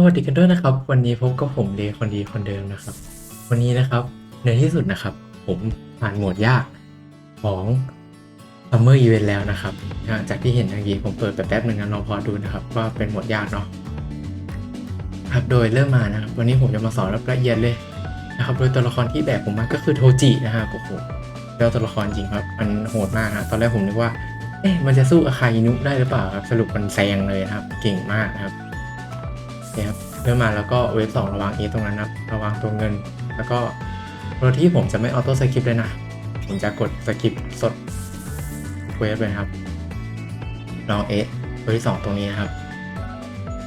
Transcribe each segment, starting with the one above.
สวัสดีกันด้วยนะครับ วันนี้พบกับผมเลคนดีคนเดิมนะครับ วันนี้นะครับในที่สุดนะครับ ผมผ่านโหมดยากของ Summer Event แล้วนะครับจากที่เห็นอย่างนี้ผมเปิดไปแป๊บหนึ่งนะลองพอดูนะครับ ว่าเป็นโหมดยากเนาะครับโดยเริ่มมานะครับ วันนี้ผมจะมาสอนรับละเอียดเลยนะครับ โดยตัวละครที่แบกผมมาก็คือโทจินะครับโอ้โหแล้วตัวละครจริงครับมันโหดมากนะตอนแรกผมนึกว่าเอ๊ะมันจะสู้อาคาอินุได้หรือเปล่าครับสรุปมันแซงเลยนะครับ เก่งมากนะครับ นี่ยครับเริ่มมาแล้วก็เวฟสองระวังเอตรงนั้นนะระวังตัวเงิน แล้วก็โดยที่ผมจะไม่ออโต้สกิปเลยนะ ผมจะกดสกิปสดเวฟเลยนะครับลองเอสตัวที่สองตรงนี้นะครับ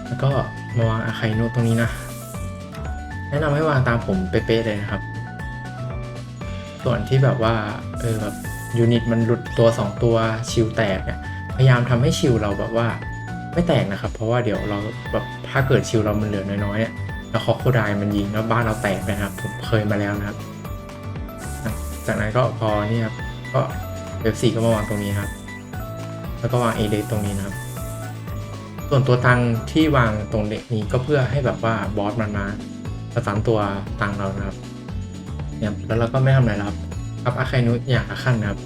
แล้วก็มาวางอาคาอินุตรงนี้นะ แนะนำให้วางตามผมเป๊ะๆเลยนะครับ ส่วนที่แบบว่าเออแบบยูนิตมันหลุดตัว 2 ตัวชิลแตกเนี่ยพยายามทำให้ชิลเราแบบว่าไม่แตกนะครับ เพราะว่าเดี๋ยวเราแบบ ถ้าเกิดชิลเรามันเหลือน้อยๆเนี่ยแล้วคอโคไดมันยิงแล้วบ้านเราแตกนะครับ ผมเคยมาแล้วนะครับ จากนั้นก็พอนี่ครับก็เวฟสี่ก็มาวางตรงนี้ครับ แล้วก็วางเอเดตรงนี้นะครับ ส่วนตัวตังที่วางตรงเด็กนี้ก็เพื่อให้แบบว่าบอสมันมาประสานตัวตังเรานะครับเนี่ยแล้วเราก็ไม่ทำอะไรครับอัพอาคานุอย่างละขั้นนะครับ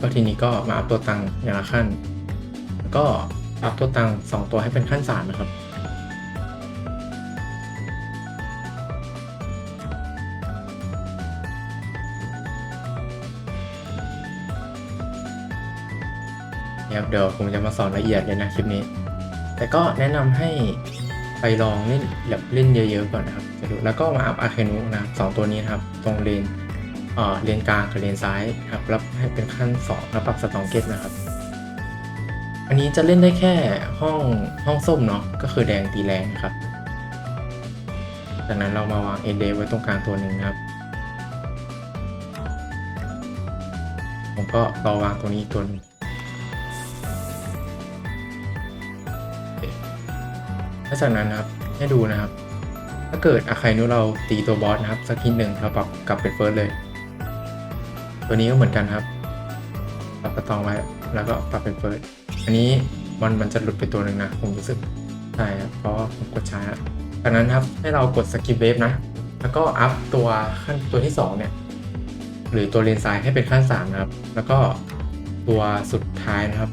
ก็ทีนี้ก็มาอัพตัวตังอย่างละขั้น แล้วก็ อัพตัวตังสองตัวให้เป็นขั้นสามนะครับเนี่ยครับ เดี๋ยวผมจะมาสอนละเอียดเลยนะคลิปนี้ แต่ก็แนะนำให้ไปลองเล่นแบบเล่นเยอะๆก่อนนะครับจะดูแล้วก็มาอัพอาเคนุนะครับสองตัวนี้นะครับ ตรงเลนเอ่อเลนกลางกับเลนซ้ายครับรับให้เป็นขั้น2แล้วปรับสตองเกตนะครับ อันนี้จะเล่นได้แค่ห้องห้องส้มเนาะก็คือแดงตีแรงนะครับ จากนั้นเรามาวางเอเดไว้ตรงกลางตัวหนึ่งนะครับผมก็รอวางตัวนี้ตัวนึงแล้วจากนั้นนะครับให้ดูนะครับ ถ้าเกิดอาคายนุเราตีตัวบอสนะครับสักทีหนึ่งเราปรับกลับเป็นเฟิร์สเลย ตัวนี้ก็เหมือนกันครับ ปรับกระตองไว้แล้วก็ปรับเป็นเฟิร์ส อันนี้มันมันจะหลุดไปตัวหนึ่งนะ ผมรู้สึกใช่ครับเพราะผมกดช้าจากนั้นครับให้เรากดสกิปเวฟนะ แล้วก็อัพตัวขั้นตัวที่สองเนี่ย หรือตัวเลนซ้ายให้เป็นขั้นสามนะครับ แล้วก็ตัวสุดท้ายนะครับ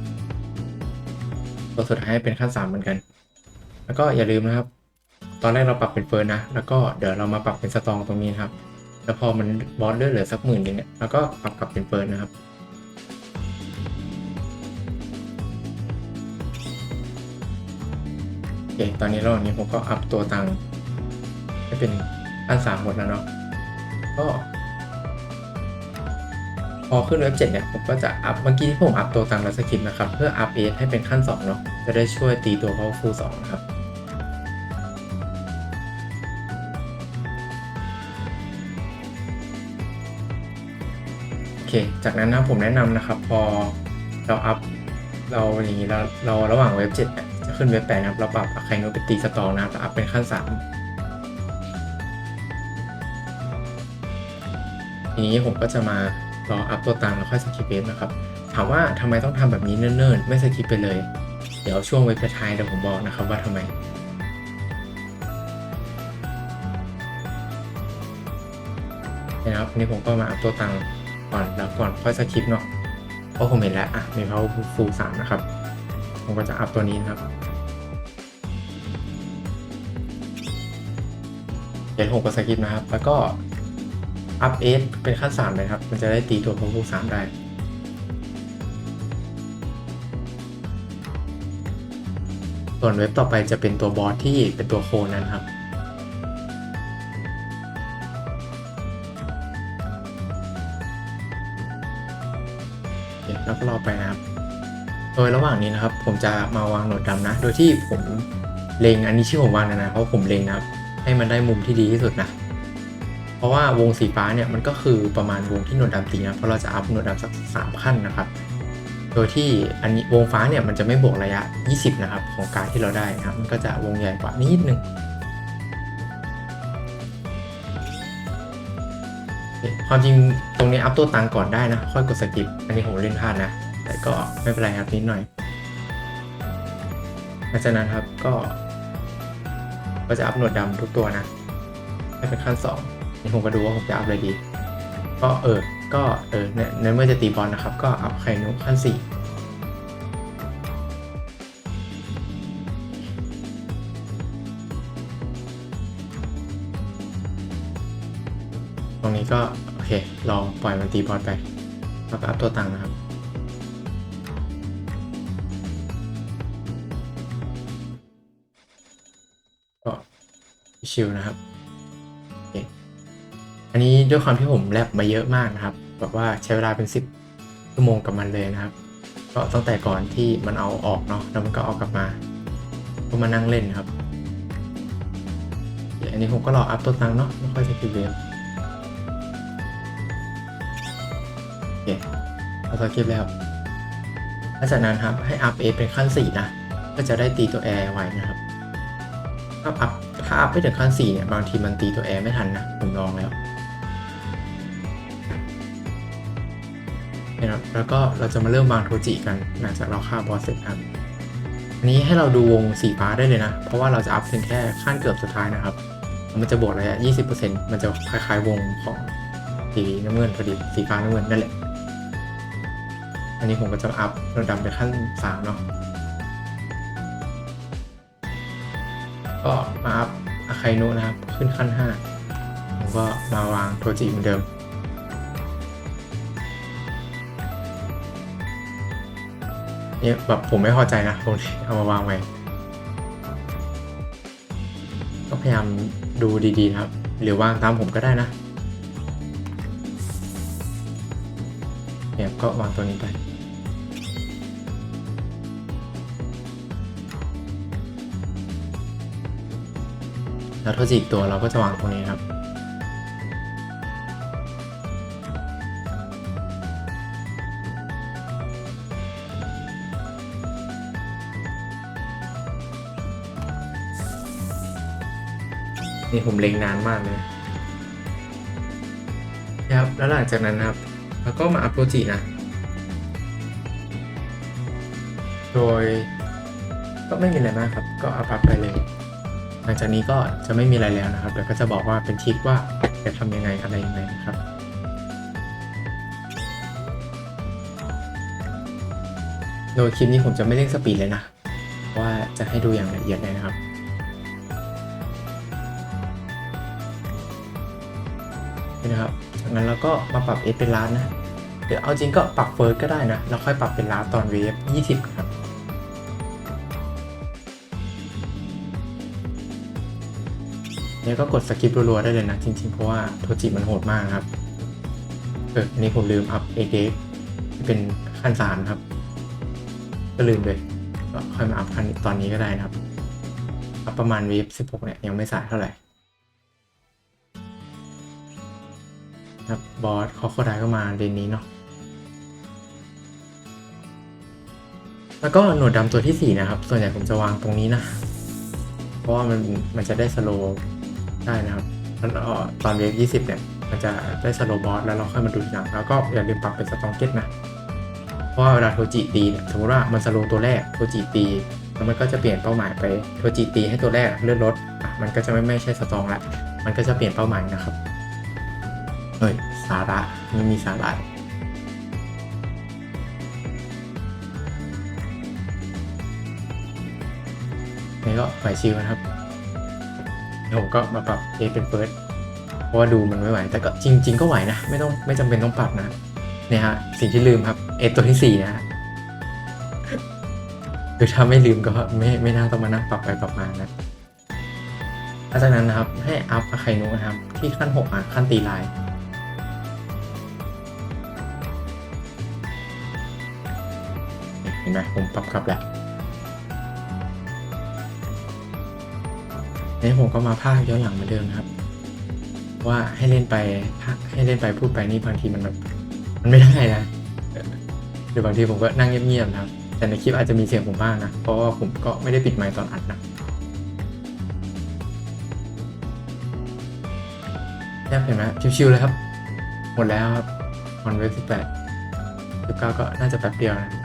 ตัวสุดท้ายให้เป็นขั้นสามเหมือนกัน แล้วก็อย่าลืมนะครับ ตอนแรกเราปรับเป็นเฟิร์นนะ แล้วก็เดี๋ยวเรามาปรับเป็นสตองตรงนี้นครับ แล้วพอมันบอสเลือดเหลือสักหมื่นหนึงเนี่ย แล้วก็ปรับกลับเป็นเฟิร์นนะครับ เค ตอนนี้ระหว่างนี้ผมก็อัพตัวตังค์ให้เป็นอันสามหมดแล้วเนาะ ก็พอขึ้นเว็บเจ็ดเนี่ยผมก็จะอัพเมื่อกี้ที่ผมอัพตัวตังค์แล้วสกิปนะครับ เพื่ออัพเอให้เป็นขั้น 2 เนาะ จะได้ช่วยตีตัวเขาฟูสองครับโอเคจากนั้นนะผมแนะนำนะครับ พอเราอัพเราอย่างนี้แล้วเราระหว่างเว็บเจ็ดเนี่ย ขึ้นเว็บแปดนะครับเราปรับใครโน้ตเป็นตีสตองนะครับอัพเป็นขั้นสามทีนี้ผมก็จะมารออัพตัวตังแล้วค่อยสกิปเว็บนะครับ ถามว่าทำไมต้องทำแบบนี้เนิ่นๆ ไม่สกิปไปเลย เดี๋ยวช่วงเว็บท้ายเดี๋ยวผมบอกนะครับว่าทำไมนะครับนนี้ผมก็มาอัพตัวตังก่อนแล้วก่อนค่อยสคริปต์เนาะเพราะผมเห็นแล้วอะมี power full สามนะครับ ผมก็จะอัพตัวนี้นะครับ เดี๋ยวผมก็สคริปนะครับ แล้วก็อัพเอสเป็นขั้นสามเลยครับ มันจะได้ตีตัว power full สามได้ส่วนเว็บต่อไปจะเป็นตัวบอสที่เป็นตัวโคนนะครับเดี๋ยวแล้วก็รอไปนะครับ โดยระหว่างนี้นะครับ ผมจะมาวางโหนดดำนะ โดยที่ผมเลงอันนี้ที่อผมวางนะนะเพราะผมเลงนะครับ ให้มันได้มุมที่ดีที่สุดนะ เพราะว่าวงสีฟ้าเนี่ยมันก็คือประมาณวงที่หนวดดำตีนะเพราะเราจะอัพหนวดดำสักสามขั้นนะครับ โดยที่อันนี้วงฟ้าเนี่ยมันจะไม่บวกระยะ 20 นะครับ ของการที่เราได้นะครับมันก็จะวงใหญ่กว่านิดนึงความจริงตรงนี้อัพตัวตังก่อนได้นะ ค่อยกดสกิป อันนี้ผมเล่นพลาดนะ แต่ก็ไม่เป็นไรครับนิดหน่อยหลังจากนั้นครับก็ ก็จะอัพหนวดดำทุกตัวนะให้เป็นขั้นสองนี่ผมก็ดูว่าผมจะอัพอะไรดี ก็เออ ก็เออเนี่ยในเมื่อจะตีบอลนะครับ ก็อัพไข่นุขั้นสี่ตรงนี้ก็ โอเค ลองปล่อยมันตีบอลไป แล้วก็อัพตัวตังค์นะครับ ชิวๆนะครับ อันนี้ด้วยความที่ผมแลบมาเยอะมากนะครับแบบว่าใช้เวลาเป็น 10ชั่วโมงกับมันเลยนะครับ ก็ตั้งแต่ก่อนที่มันเอาออกเนาะแล้วมันก็เอากลับมาก็มานั่งเล่นนะครับ อันนี้ผมก็รออัพตัวตังเนาะไม่ค่อยจะคิดเวฟโอเคเอาตัวคลิปแล้วหลังจากนั้นครับให้อัพเอเป็นขั้น 4 นะ ก็จะได้ตีตัวแอร์ไว้นะครับถ้าอัพาอัพไปถึงขั้นสี่เนี่ย บางทีมันตีตัวแอร์ไม่ทันนะ ผมลองแล้วนะครับแล้วก็เราจะมาเริ่มวางโทจิกันหลังจากเราฆ่าบอสเสร็จครับอันนี้ให้เราดูวงสีฟ้าได้เลยนะ เพราะว่าเราจะอัพเพียงแค่ขั้นเกือบสุดท้ายนะครับ มันจะบวกระยะ 20%มันจะคล้ายๆวงของสีน้ำเงินพอดีสีฟ้าน้ำเงินนั่นแหละ อันนี้ผมก็จะอัพระดับไปขั้นสามเนาะก็มาอัพ คโนะนะครับ ขึ้นขั้น5ผมก็มาวางโทจิเหมือนเดิม เนี่ยแบบผมไม่พอใจนะตรงที่เอามาวางไว้ก็พยายามดูดีๆนะครับ หรือวางตามผมก็ได้นะเนี่ยก็วางตัวนี้ไป แล้วโทจิอีกตัวเราก็จะวางตรงนี้ครับ นี่ผมเล็งนานมากเลยนะครับแล้วหลังจากนั้นนะครับแล้วก็มาอัพโทจินะ โดยก็ไม่มีอะไรมากครับ ก็อัพอัพไปเลย หลังจากนี้ก็จะไม่มีอะไรแล้วนะครับเดี๋ยวก็จะบอกว่าเป็นทริคว่าจะทำยังไงอะไรยังไงนะครับโดยคลิปนี้ผมจะไม่เร่งสปีดเลยนะ ว่าจะให้ดูอย่างละเอียดเลยนะครับนี่นะครับจากนั้นเราก็มาปรับ F เป็นล้านนะเดี๋ยวเอาจริงก็ปรับเฟิร์สก็ได้นะแล้วค่อยปรับเป็นล้านตอนเวฟ20 เนี่ยก็กดสกิปรัวๆได้เลยนะ จริงๆ เพราะว่าโทจิมันโหดมากครับ เอออันนี้ผมลืมอัพเอเดที่เป็นขั้นสามครับ ก็ลืมเลยก็ค่อยมาอัพขั้นตอนนี้ก็ได้นะครับ อัพประมาณวีฟสิบหกเนี่ยยังไม่สายเท่าไหร่ครับบอสคอโคไดก็มาเดนนี้เนาะแล้วก็หนวดดำตัวที่สี่นะครับ ส่วนใหญ่ผมจะวางตรงนี้นะ เพราะว่ามันมันจะได้สโล ได้นะครับแล้วก็ตอนเวฟ20เนี่ย มันจะได้สโลบอสแล้วเราค่อยมาดูทีหลังแล้วก็อย่าลืมปรับเป็นสตองเก็ตนะ เพราะว่าเวลาโทจิตีเนี่ยสมมติว่ามันสโลตัวแรกโทจิตีแล้วมันก็จะเปลี่ยนเป้าหมายไปโทจิตีให้ตัวแรกเลื่อนรถอะมันก็จะไม่ไม่ใช่สตองละมันก็จะเปลี่ยนเป้าหมายนะครับเฮ้ยสาระไม่มีสาระนี่ก็ฝ่ายชิลนะครับ แล้วผมก็มาปรับเอเป็นเฟิร์สเพราะว่าดูมันไม่ไหว แต่ก็จริง ๆ ก็ไหวนะ ไม่ต้องไม่จำเป็นต้องปรับนะเนี่ยฮะสิ่งที่ลืมครับเอตัวที่สี่นะฮะคือถ้าไม่ลืมก็ไม่ไม่น่าต้องมานั่งปรับไปปรับมานะหลังจากนั้นนะครับให้อัพอาไคโนนะครับ ที่ขั้นหกอะขั้นตีลายเห็นไหมผมปรับกลับแล้ว นี่ผมก็มาภาคย้อนหลังเหมือนเดิมครับ ว่าให้เล่นไปภาคให้เล่นไปพูดไปนี่บางทีมันแบบมันไม่ได้นะหรือบางทีผมก็นั่งเงียบๆนะครับ แต่ในคลิปอาจจะมีเสียงผมบ้างนะ เพราะว่าผมก็ไม่ได้ปิดไมค์ตอนอัดนะเนี่ยเห็นไหมชิวๆเลยครับ หมดแล้วครับวันเวฟสิบแปดสิบเก้าก็น่าจะแป๊บเดียวนะ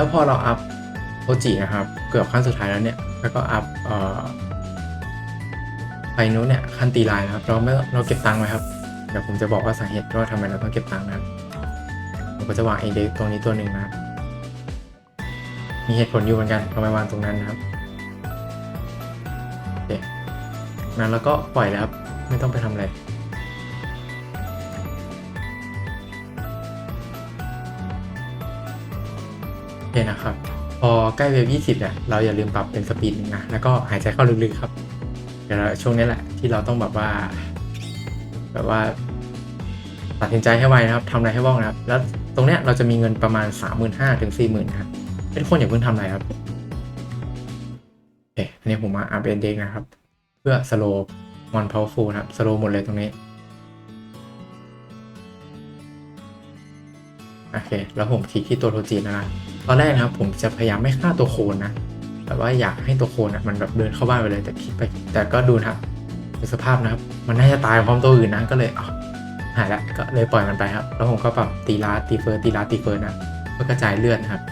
แล้วพอเราอัพโทจินะครับ เกือบขั้นสุดท้ายแล้วเนี่ย แล้วก็อัพไฟนู้นเนี่ยขั้นตีลายนะครับ เราไม่เราเก็บตังค์ไว้ครับ เดี๋ยวผมจะบอกว่าสาเหตุว่าทำไมเราต้องเก็บตังค์นะครับ ผมก็จะวางเอเด็กตรงนี้ตัวหนึ่งนะครับมีเหตุผลอยู่เหมือนกันทำไมวางตรงนั้นนะครับโอเคนั้นแล้วก็ปล่อยแล้วครับ ไม่ต้องไปทำอะไร พอใกล้เวฟ20เนี่ยเราอย่าลืมปรับเป็นสปีดหนึ่งนะแล้วก็หายใจเข้าลึกๆครับเดี๋ยวช่วงนี้แหละที่เราต้องแบบว่า แบบว่า ตัดสินใจให้ไวนะครับทำอะไรให้ว่องนะครับ แล้วตรงเนี้ยเราจะมีเงินประมาณ35,000ถึง40,000นะครับทุกคนอย่าเพิ่งทำอะไรครับโอเคอันนี้ผมมาอัพเดตนะครับ เพื่อสโลมอนพาวฟูนะครับสโลหมดเลยตรงนี้โอเค แล้วผมคลิกที่ตัวโทจีนะครับ ตอนแรกนะครับผมจะพยายามไม่ฆ่าตัวโคนนะแต่ว่าอยากให้ตัวโคนอะมันแบบเดินเข้าบ้านไปเลยแต่คลิกไปแต่ก็ดูนะครับดูสภาพนะครับ มันน่าจะตายพร้อมตัวอื่นนะก็เลยอ๋อหายล้วก็เลยปล่อยมันไปครับ แล้วผมก็ปรับตีลาตีเฟิร์ตีลาตีเฟิร์นะเพื่อกระจายเลือดนะครับ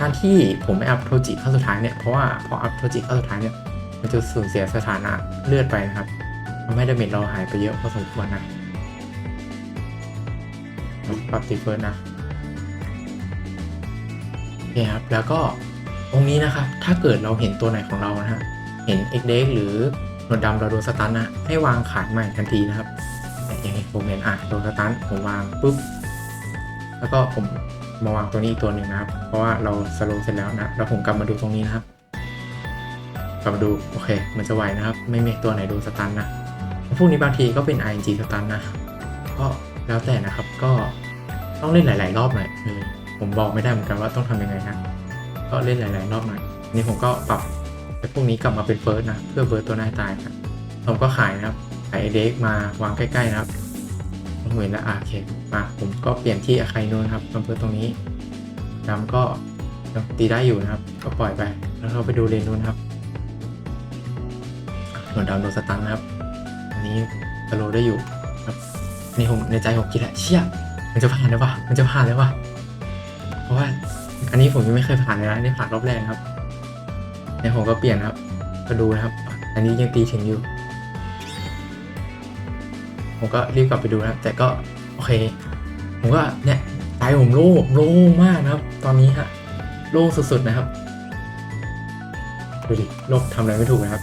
การที่ผมไม่อัพโทจิเข้าสุดท้ายเนี่ยเพราะว่าพออัพโทจิเข้าสุดท้ายเนี่ยมันจะสูญเสียสถานะเลือดไปนะครับทำให้ดาเมจเราหายไปเยอะพอสมควรนะปรับตีเฟิร์นะ โอเคครับแล้วก็ตรงนี้นะครับถ้าเกิดเราเห็นตัวไหนของเรานะฮะเห็น x d หรือหนวดดำเราโดนสตันนะให้วางขานใหม่ทันทีนะครับอย่างที่ผมเห็นอะโดนสตันผมวางปุ๊บแล้วก็ผมมาวางตัวนี้อีกตัวหนึ่งนะครับ เพราะว่าเราสโลว์เสร็จแล้วนะ แล้วผมกลับมาดูตรงนี้นะครับ กลับมาดูโอเค มันจะไหวนะครับ ไม่มีตัวไหนโดนสตันนะ พวกนี้บางทีก็เป็น ing สตันนะ ก็แล้วแต่นะครับ ก็ต้องเล่นหลาย ๆ รอบหน่อยอ ผมบอกไม่ได้เหมือนกันว่าต้องทำยังไงนะก็เล่นหลายๆรอบหน่อยนี่ผมก็ปรับไอ้พวกนี้กลับมาเป็นเฟิร์สนะเพื่อเบิร์ตตัวหน้าตายครับผมก็ขายนะครับขายเด็กมาวางใกล้ๆนะครับผมเห็นแล้วอะโอเคมาผมก็เปลี่ยนที่อาคายนูนครับมาเบิร์ตตรงนี้ดำก็ตีได้อยู่นะครับ ก็ปล่อยไป แล้วเราไปดูเลนนู้นครับหนวดดำโดนสตันนะครับ อันนี้สโลได้อยู่ครับนี่ผมในใจผมคิดแหละเชี่ยมันจะผ่านได้ปะมันจะผ่านได้ปะเพ ราะว่าอันนี้ผมยังไม่เคยผ่านเลยนะนี่ผ่านรอบแรกครับเนี่ยผมก็เปลี่ยนนะครับ ก็ดูนะครับ อันนี้ยังตีถึงอยู่ ผมก็รีบกลับไปดูนะครับ แต่ก็โอเค ผมก็เนี่ยใจผมโล่งโล่งมากนะครับ ตอนนี้ฮะโล่งสุดๆนะครับดูดิโลกทำอะไรไม่ถูกนะครับ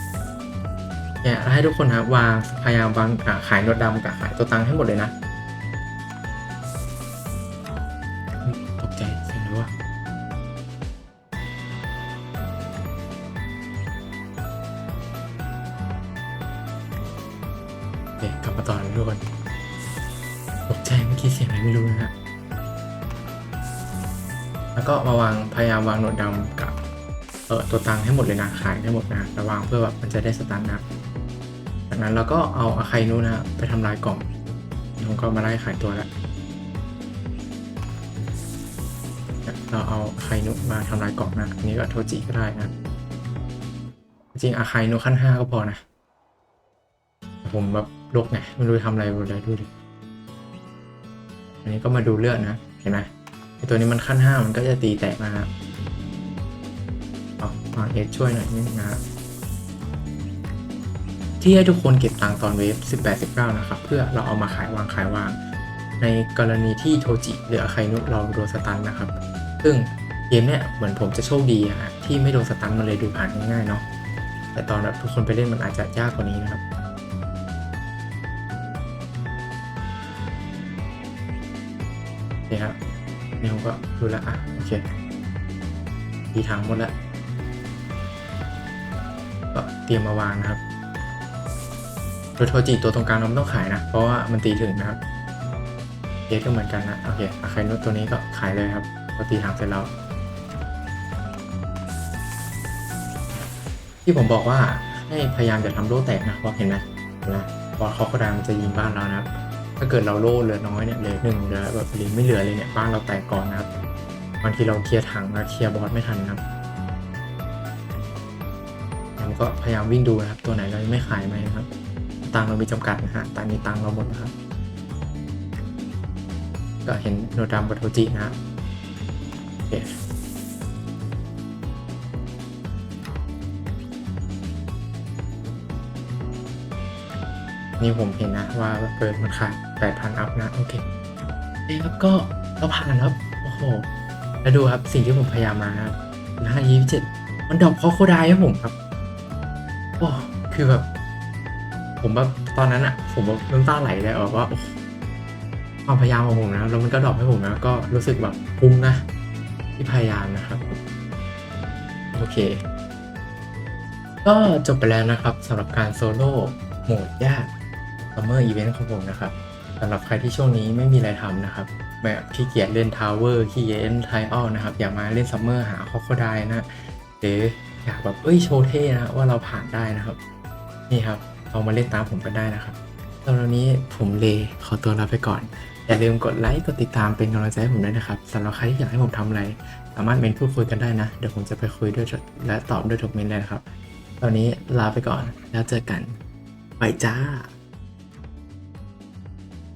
เนี่ยให้ทุกคนนะครับวางพยายามวางขายนวดดำกับขายตัวตังให้หมดเลยนะ เด็กกลับมาต่อทุกคนตกใจเมื่อกี้เสียงอะไรไม่รู้นะฮะแล้วก็มาวางพยายามวางหนวดดำกับเออตัวตังให้หมดเลยนะขายให้หมดนะระวางเพื่อแบบมันจะได้สตาร์นะจากนั้นเราก็เอาอาไคนูนะฮะไปทำลายกล่องผมก็มาไล่ขายตัวแล้วเราเอาอาไคนุมาทำลายกล่องนะอันนี้ก็โทจิก็ได้นะจริงอาไคนุขั้นห้าก็พอนะผมแบบ ลกไงไม่รู้ทำอะไรหมดเลยดูดิอันนี้ก็มาดูเลือดนะ เห็นไหมไอตัวนี้มันขั้นห้ามันก็จะตีแตกนะครับเอาเอาเอสช่วยหน่อยนิดนึงนะครับที่ให้ทุกคนเก็บตังค์ตอนเวฟ18 19 นะครับ เพื่อเราเอามาขายวางขายวาง ในกรณีที่โทจิหรืออาไคนุเราโดนสตันนะครับ ซึ่งเกมเนี้ยเหมือนผมจะโชคดีอะที่ไม่โดนสตันมันเลยดูผ่านง่ายๆเนาะแต่ตอนแบบทุกคนไปเล่นมันอาจจะยากกว่านี้นะครับ คครับนี่ผมก็ดูแลวอะโอเคทีทางหมดแล้วก็เตรียมมาวางนะครับโดยโทจิตัวตรงกลางเราไม่ต้องขายนะ เพราะว่ามันตีถึงนะครับเอสก็เหมือนกันนะโอเคอาคานุตัวนี้ก็ขายเลยครับพอตีทางเสร็จแล้วที่ผมบอกว่าให้พยายามอย่าทำโล่แตกนะเพราะเห็นไหมเห็นไหมพอเขากระดานมันจะยิงบ้านเรานะครับ ถ้าเกิดเราโล่เหลือน้อยเนี่ยเหลือหนึ่งเหลือแบบหรือไม่เหลือเลยเนี่ยบ้านเราแตกก่อนนะครับบางทีเราเคลียร์ถังแล้วเคลียร์บอสไม่ทันนะครับเราก็พยายามวิ่งดูนะครับ ตัวไหนเรายังไม่ขายไหมนะครับ ตังค์เรามีจำกัดนะฮะตอนนี้ตังค์เราหมดนะครับ ก็เห็นโนดามกับโทจินะฮะเนี่ผมเห็นนะว่าเปิดมันขาดแปดพันอัพนะ โอเคเอ้ยแล้วก็เราผ่านครับ โอ้โห แล้วดูครับ สิ่งที่ผมพยายามมาครับนะยี่สิบเจ็ดมันดรอปคอโคไดให้ผมครับ โอ้คือแบบ ผมแบบตอนนั้นอะผมแบบน้ำตาไหลเลยแบบว่าความพยายามของผมนะแล้วมันก็ดอปให้ผมนะก็รู้สึกแบบคุ้มนะ ที่พยายามนะครับโอเค ก็จบไปแล้วนะครับสำหรับการโซโล่โหมดยาก Summer Event ของผมนะครับสำหรับใครที่ช่วงนี้ไม่มีอะไรทำนะครับ แบบขี้เกียจเล่นทาวเวอร์ขี้เกียจเล่นไทออลนะครับ อยากมาเล่นซัมเมอร์หาคอคไดนะหรืออยากแบบเอ้ยโชว์เท่นะว่าเราผ่านได้นะครับ นี่ครับเอามาเล่นตามผมกันได้นะครับตอนนี้ผมเลขอตัวลาไปก่อน อย่าลืมกดไลค์กดติดตามเป็นกำลังใจให้ผมด้วยนะครับสำหรับใครที่อยากให้ผมทำอะไร สามารถเมนพูดคุยกันได้นะ เดี๋ยวผมจะไปคุยด้วยและตอบด้วยทุกเมนเลยนะครับ ตอนนี้ลาไปก่อนแล้วเจอกัน ไปจ้า